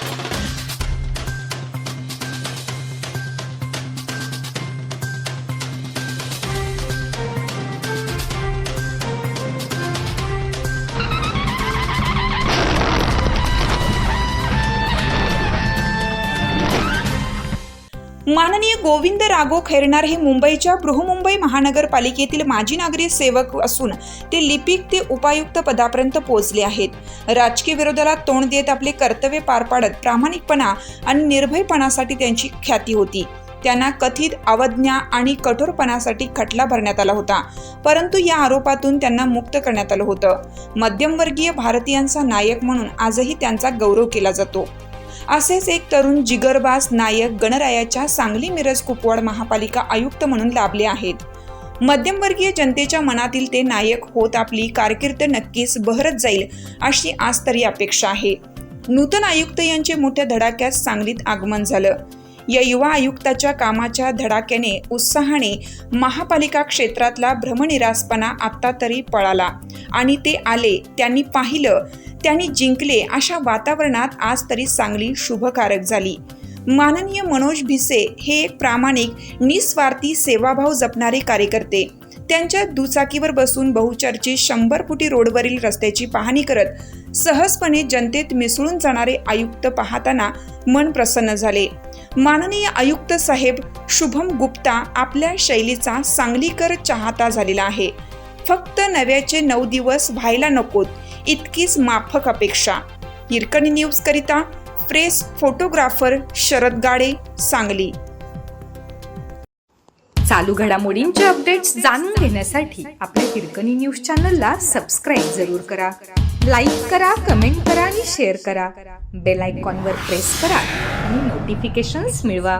Thank you. माननीय गोविंद राघो खैरनार हे मुंबईच्या बृहमुंबई महानगरपालिकेतील माजी नागरिक सेवक असून ते लिपिक ते उपायुक्त पदापर्यंत पोहोचले आहेत. राजकीय विरोधाला तोंड देत आपले कर्तव्य पार पाडत प्रामाणिकपणा आणि निर्भयपणासाठी त्यांची ख्याती होती. त्यांना कथित अवज्ञा आणि कठोरपणासाठी खटला भरण्यात आला होता. परंतु या आरोपातून त्यांना मुक्त करण्यात आलं होतं. मध्यमवर्गीय भारतीयांचा नायक म्हणून आजही त्यांचा गौरव केला जातो. असेच एक तरुण जिगरबाज नायक गणरायाच्या सांगली मिरज कुपवाड महापालिका आयुक्त म्हणून लाभले आहेत. मध्यमवर्गीय जनतेच्या मनातील ते नायक होत आपली कारकीर्द नक्कीच बहरत जाईल अशी आज तरी अपेक्षा आहे. नूतन आयुक्त यांचे मोठ्या धडाक्यात सांगलीत आगमन झालं. या युवा आयुक्ताच्या कामाच्या धडाक्याने उत्साहाने महापालिका क्षेत्रातला भ्रमनिरासपणा आत्ता तरी पळाला. आणि ते आले त्यांनी पाहिलं त्यांनी जिंकले अशा वातावरणात आज तरी चांगली शुभकारक झाली. माननीय मनोज भिसे हे एक प्रामाणिक निस्वार्थी सेवाभाव जपणारे कार्यकर्ते. त्यांच्या दुचाकीवर बसून बहुचर्चित शंभर फुटी रोडवरील रस्त्याची पाहणी करत सहजपणे जनतेत मिसळून जाणारे आयुक्त पाहताना मन प्रसन्न झाले. माननीय आयुक्त साहेब शुभम गुप्ता आपल्या शैलीचा सांगलीकर चाहता झालेला आहे. फक्त नव्याचे नऊ दिवस व्हायला नकोत इतकीच माफक अपेक्षा. हिरकणी न्यूज करिता प्रेस फोटोग्राफर शरद गाडे सांगली. चालू घडामोडींचे अपडेट्स जाणून घेण्यासाठी आपल्या हिरकणी न्यूज चॅनलला सबस्क्राईब जरूर करा. लाईक करा कमेंट करा आणि शेअर करा. बेल आयकॉनवर प्रेस करा. आणि नोटिफिकेशन्स मिळवा.